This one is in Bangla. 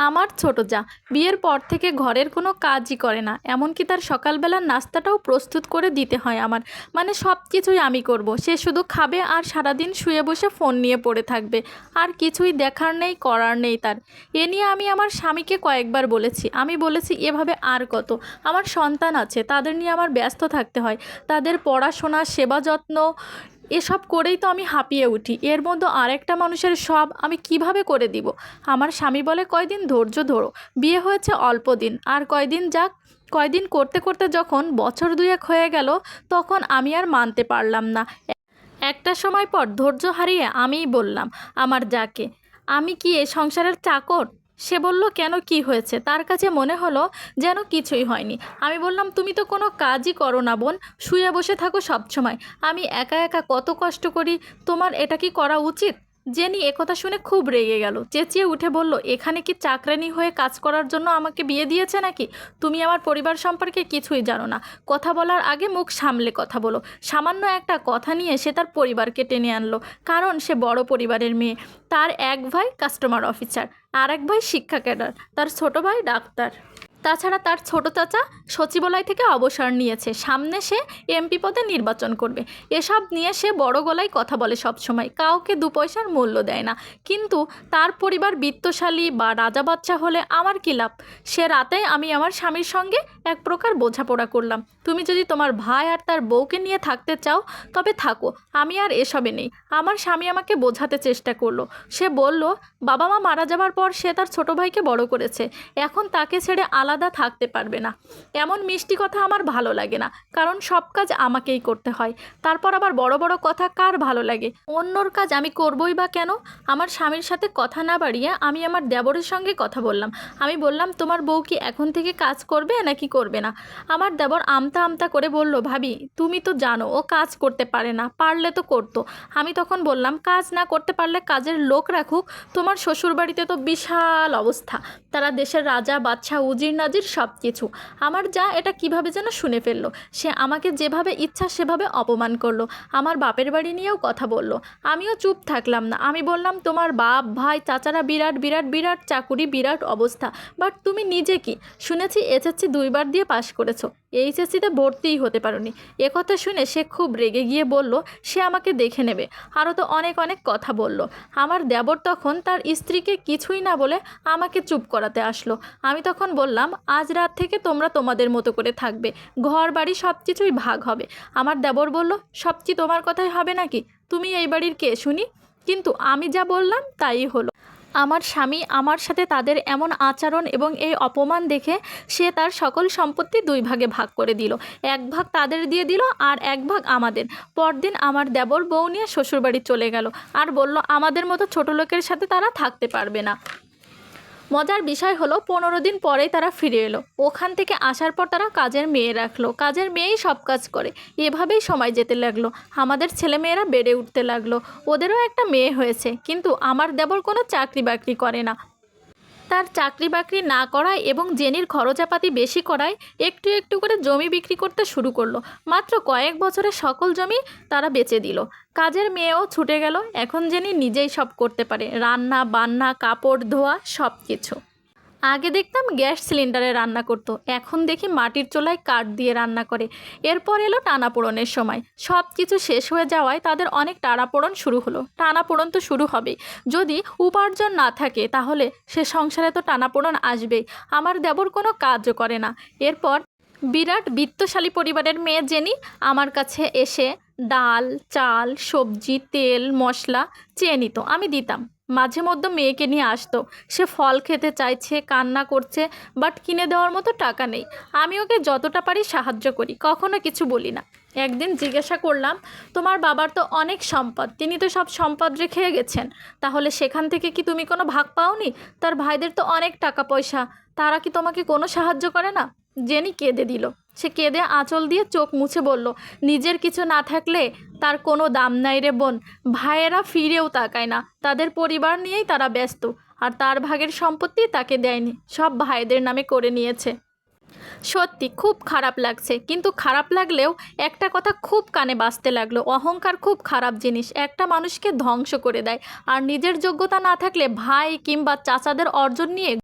আমার ছোট যা, বিয়ের পর থেকে ঘরের কোনো কাজই করে না। এমনকি তার সকালবেলার নাস্তাটাও প্রস্তুত করে দিতে হয় আমার। মানে সব কিছুই আমি করব। সে শুধু খাবে আর সারাদিন শুয়ে বসে ফোন নিয়ে পড়ে থাকবে। আর কিছুই দেখার নেই, করার নেই তার। এ নিয়ে আমি আমার স্বামীকে কয়েকবার বলেছি। আমি বলেছি, এভাবে আর কত? আমার সন্তান আছে, তাদের নিয়ে আমার ব্যস্ত থাকতে হয়। তাদের পড়াশোনা, সেবা যত্ন এসব করেই তো আমি হাঁপিয়ে উঠি। এর মধ্যে আরেকটা মানুষের সব আমি কীভাবে করে দিব? আমার স্বামী বলে, কয়দিন ধৈর্য ধরো। বিয়ে হয়েছে অল্প দিন। আর কয়দিন যাক, কয়দিন করতে করতে যখন বছর দুয়েক হয়ে গেল, তখন আমি আর মানতে পারলাম না। একটা সময় পর ধৈর্য হারিয়ে আমিই বললাম, আমার যাকে। আমি কি এ সংসারের চাকর? সে বলল, কেন কি হয়েছে? তার কাছে মনে হলো যেন কিছুই হয়নি। আমি বললাম, তুমি তো কোনো কাজই করো না বোন, শুয়ে বসে থাকো সবসময়। আমি একা একা কত কষ্ট করি, তোমার এটা কি করা উচিত? জেনি একথা শুনে খুব রেগে গেল। চেঁচিয়ে উঠে বলল, এখানে কি চাকরানি হয়ে কাজ করার জন্য আমাকে বিয়ে দিয়েছে নাকি? তুমি আমার পরিবার সম্পর্কে কিছুই জানো না। কথা বলার আগে মুখ সামলে কথা বলো। সামান্য একটা কথা নিয়ে সে তার পরিবারকে টেনে আনলো, কারণ সে বড় পরিবারের মেয়ে। তার এক ভাই কাস্টমার অফিসার আর এক ভাই শিক্ষা ক্যাডার তার ছোট ভাই ডাক্তার। তাছাড়া তার ছোট চাচা সচিবালয় থেকে অবসর নিয়েছে। সামনে সে এমপি পদে নির্বাচন করবে। এসব নিয়ে সে বড় গলায় কথা বলে সব সময় কাউকে দু পয়সার মূল্য দেয় না। কিন্তু তার পরিবার বিত্তশালী বা রাজা বাচ্চা হলে আমার কী লাভ? সে রাতে আমি আমার স্বামীর সঙ্গে এক প্রকার বোঝাপড়া করলাম। তুমি যদি তোমার ভাই আর তার বউকে নিয়ে থাকতে চাও, তবে থাকো। আমি আর এসবে নেই। আমার স্বামী আমাকে বোঝাতে চেষ্টা করল। সে বলল, বাবা মা মারা যাবার পর সে তার ছোট ভাইকে বড় করেছে। এখন তাকে ছেড়ে আলাদা থাকতে পারবে না। এমন মিষ্টি কথা আমার ভালো লাগে না, কারণ সব কাজ আমাকেই করতে হয়। তারপর আবার বড় বড় কথা কার ভালো লাগে? অন্যর কাজ আমি করবই বা কেন? আমার স্বামীর সাথে কথা না বাড়িয়ে আমি আমার দেবরের সঙ্গে কথা বললাম। আমি বললাম, তোমার বউ কি এখন থেকে কাজ করবে নাকি করবে না? আমার দেবর আমতা আমতা করে বলল, ভাবি, তুমি তো জানো, ও কাজ করতে পারে না, পারলে তো করতো। আমি তখন বললাম, কাজ না করতে পারলে কাজের লোক রাখুক, তোমার শ্বশুরবাড়িতে তো বিশাল অবস্থা। তারা দেশের রাজা বাচ্চা উজির নাজির সব কিছু আমার যা এটা কীভাবে যেন শুনে ফেলল। সে আমাকে যেভাবে ইচ্ছা সেভাবে অপমান করল। আমার বাপের বাড়ি নিয়েও কথা বলল। আমিও চুপ থাকলাম না। আমি বললাম, তোমার বাপ, ভাই, চাচারা বিরাট বিরাট বিরাট, চাকুরি, বিরাট অবস্থা। বাট তুমি নিজে কি? শুনেছি এসএসসি দুইবার দিয়ে পাশ করেছ। এইচএসসিতে ভর্তিই হতে পারোনি। একথা শুনে সে খুব রেগে গিয়ে বলল, সে আমাকে দেখে নেবে। আরও তো অনেক অনেক কথা বলল। আমার দেবর তখন তার স্ত্রীকে কিছুই না বলে আমাকে চুপ করাতে আসলো। আমি তখন বললাম আজ রাত থেকে তোমরা তোমাদের মতো করে থাকবে। ঘর বাড়ি সব কিছুই ভাগ হবে। আমার দেবর বলল সবচেয়ে তোমার কথাই হবে নাকি? তুমি এই বাড়ির কে, শুনি? কিন্তু আমি যা বললাম তাই হলো। আমার স্বামী আমার সাথে তাদের এমন আচরণ এবং এই অপমান দেখে সে তার সকল সম্পত্তি দুই ভাগে ভাগ করে দিল। এক ভাগ তাদের দিয়ে দিল আর এক ভাগ আমাদের। পরদিন আমার দেবর বউ নিয়ে শ্বশুরবাড়ি চলে গেল। আর বলল, আমাদের মতো ছোট লোকের সাথে তারা থাকতে পারবে না। মজার বিষয় হলো পনেরো দিন পরেই তারা ফিরে এলো। ওখান থেকে আসার পর তারা কাজের মেয়ে রাখল। কাজের মেয়েই সব কাজ করে। এভাবেই সময় যেতে লাগল। আমাদের ছেলেমেয়েরা বেড়ে উঠতে লাগল। ওদেরও একটা মেয়ে হয়েছে। কিন্তু আমার দেবর কোনো চাকরি বাকরি করে না। তার চাকরি বাকরি না করায় এবং জেনির খরচাপাতি বেশি করায় একটু একটু করে জমি বিক্রি করতে শুরু করল। মাত্র কয়েক বছরে সকল জমি তারা বেচে দিল। কাজের মেয়েও ছুটে গেল। এখন জেনি নিজেই সব করতে পারে। রান্না, বান্না, কাপড়, ধোয়া সব কিছু আগে দেখতাম গ্যাস সিলিন্ডারে রান্না করতো, এখন দেখি মাটির চোলায় কাঠ দিয়ে রান্না করে। এরপর এলো টানাপোড়নের সময়। সব কিছু শেষ হয়ে যাওয়ায় তাদের অনেক টানাপোড়ন শুরু হলো। টানাপোড়ন তো শুরু হবেই। যদি উপার্জন না থাকে, তাহলে সে সংসারে তো টানাপোড়ন আসবেই। আমার দেবর কোনো কাজও করে না। এরপর বিরাট বিত্তশালী পরিবারের মেয়ে জেনি আমার কাছে এসে ডাল, চাল, সবজি, তেল, মশলা চেয়ে নিত। আমি দিতাম। মাঝে মধ্যে মেয়েকে নিয়ে আসতো। সে ফল খেতে চাইছে, কান্না করছে বাট কিনে দেওয়ার মতো টাকা নেই। আমি ওকে যতটা পারি সাহায্য করি, কখনো কিছু বলি না। একদিন জিজ্ঞাসা করলাম, তোমার বাবার তো অনেক সম্পদ, তিনি তো সব সম্পদ রেখে গেছেন। তাহলে সেখান থেকে কি তুমি কোনো ভাগ পাওনি? তার ভাইদের তো অনেক টাকা পয়সা, তারা কি তোমাকে কোনো সাহায্য করে না? জেনি কেঁদে দিল। সে কেঁদে আঁচল দিয়ে চোখ মুছে বলল, নিজের কিছু না থাকলে তার কোনো দাম নাই রে বোন। ভাইয়েরা ফিরেও তাকায় না। তাদের পরিবার নিয়েই তারা ব্যস্ত, আর তার ভাগের সম্পত্তি তাকে দেয়নি। সব ভাইদের নামে করে নিয়েছে। সত্যি, খুব খারাপ লাগছে। কিন্তু খারাপ লাগলেও একটা কথা খুব কানে বাঁচতে লাগল। অহংকার খুব খারাপ জিনিস। একটা মানুষকে ধ্বংস করে দেয়। আর নিজের যোগ্যতা না থাকলে ভাই কিংবা চাচাদের অর্জন নিয়ে